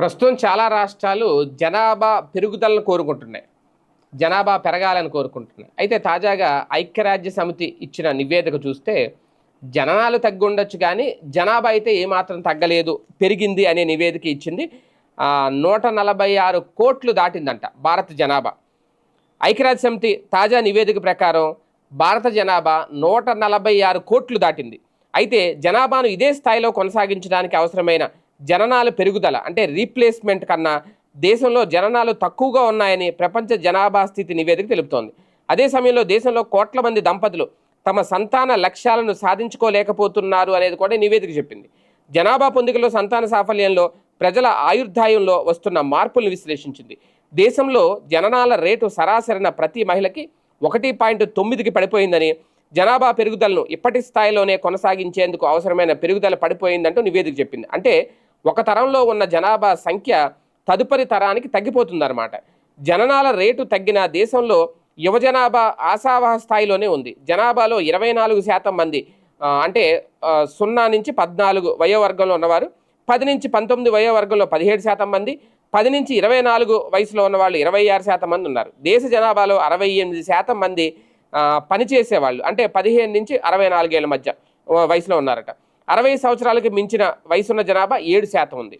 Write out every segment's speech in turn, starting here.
ప్రస్తుతం చాలా రాష్ట్రాలు జనాభా పెరుగుదలను కోరుకుంటున్నాయి. జనాభా పెరగాలని కోరుకుంటున్నాయి. అయితే తాజాగా ఐక్యరాజ్య సమితి ఇచ్చిన నివేదిక చూస్తే జననాలు తగ్గుండొచ్చు కానీ జనాభా అయితే ఏమాత్రం తగ్గలేదు పెరిగింది అనే నివేదిక ఇచ్చింది. నూట నలభై ఆరు కోట్లు దాటిందంట భారత జనాభా. ఐక్యరాజ్య సమితి తాజా నివేదిక ప్రకారం భారత జనాభా నూట నలభై ఆరు కోట్లు దాటింది. అయితే జనాభాను ఇదే స్థాయిలో కొనసాగించడానికి అవసరమైన జననాల పెరుగుదల అంటే రీప్లేస్మెంట్ కన్నా దేశంలో జననాలు తక్కువగా ఉన్నాయని ప్రపంచ జనాభా స్థితి నివేదిక తెలుపుతోంది. అదే సమయంలో దేశంలో కోట్ల మంది దంపతులు తమ సంతాన లక్ష్యాలను సాధించుకోలేకపోతున్నారు అనేది కూడా నివేదిక చెప్పింది. జనాభా పొందికలో సంతాన సాఫల్యంలో ప్రజల ఆయుర్దాయంలో వస్తున్న మార్పులను విశ్లేషించింది. దేశంలో జననాల రేటు సరాసరిన ప్రతి మహిళకి ఒకటి పాయింట్ తొమ్మిదికి పడిపోయిందని జనాభా పెరుగుదలను ఇప్పటి స్థాయిలోనే కొనసాగించేందుకు అవసరమైన పెరుగుదల పడిపోయిందంటూ నివేదిక చెప్పింది. అంటే ఒక తరంలో ఉన్న జనాభా సంఖ్య తదుపరి తరానికి తగ్గిపోతుందన్నమాట. జననాల రేటు తగ్గిన దేశంలో యువ జనాభా ఆశావహ స్థాయిలోనే ఉంది. జనాభాలో ఇరవై నాలుగు శాతం మంది అంటే సున్నా నుంచి పద్నాలుగు వయోవర్గంలో ఉన్నవారు పది నుంచి పంతొమ్మిది వయోవర్గంలో పదిహేడు శాతం మంది పది నుంచి ఇరవై నాలుగు వయసులో ఉన్న వాళ్ళు ఇరవై ఆరు శాతం మంది ఉన్నారు. దేశ జనాభాలో అరవై ఎనిమిది శాతం మంది పనిచేసేవాళ్ళు అంటే పదిహేను నుంచి అరవై నాలుగేళ్ళ మధ్య వయసులో ఉన్నారట. అరవై సంవత్సరాలకి మించిన వయసున్న జనాభా ఏడు శాతం ఉంది.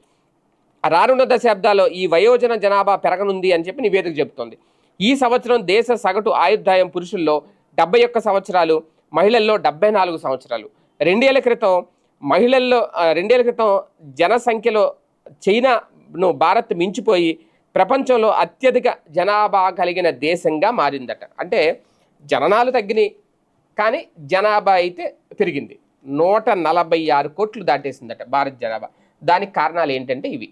రానున్న దశాబ్దాల్లో ఈ వయోజన జనాభా పెరగనుంది అని చెప్పి నివేదిక చెబుతోంది. ఈ సంవత్సరం దేశ సగటు ఆయుర్దాయం పురుషుల్లో డెబ్బై ఒక్క సంవత్సరాలు మహిళల్లో డెబ్బై నాలుగు సంవత్సరాలు. రెండేళ్ళ క్రితం మహిళల్లో రెండేళ్ళ క్రితం జనసంఖ్యలో చైనాను భారత్ మించిపోయి ప్రపంచంలో అత్యధిక జనాభా కలిగిన దేశంగా మారిందట. అంటే జననాలు తగ్గినాయి కానీ జనాభా అయితే పెరిగింది. నూట నలభై ఆరు కోట్లు దాటేసిందట భారత్ జనాభా. దానికి కారణాలు ఏంటంటే ఇవి.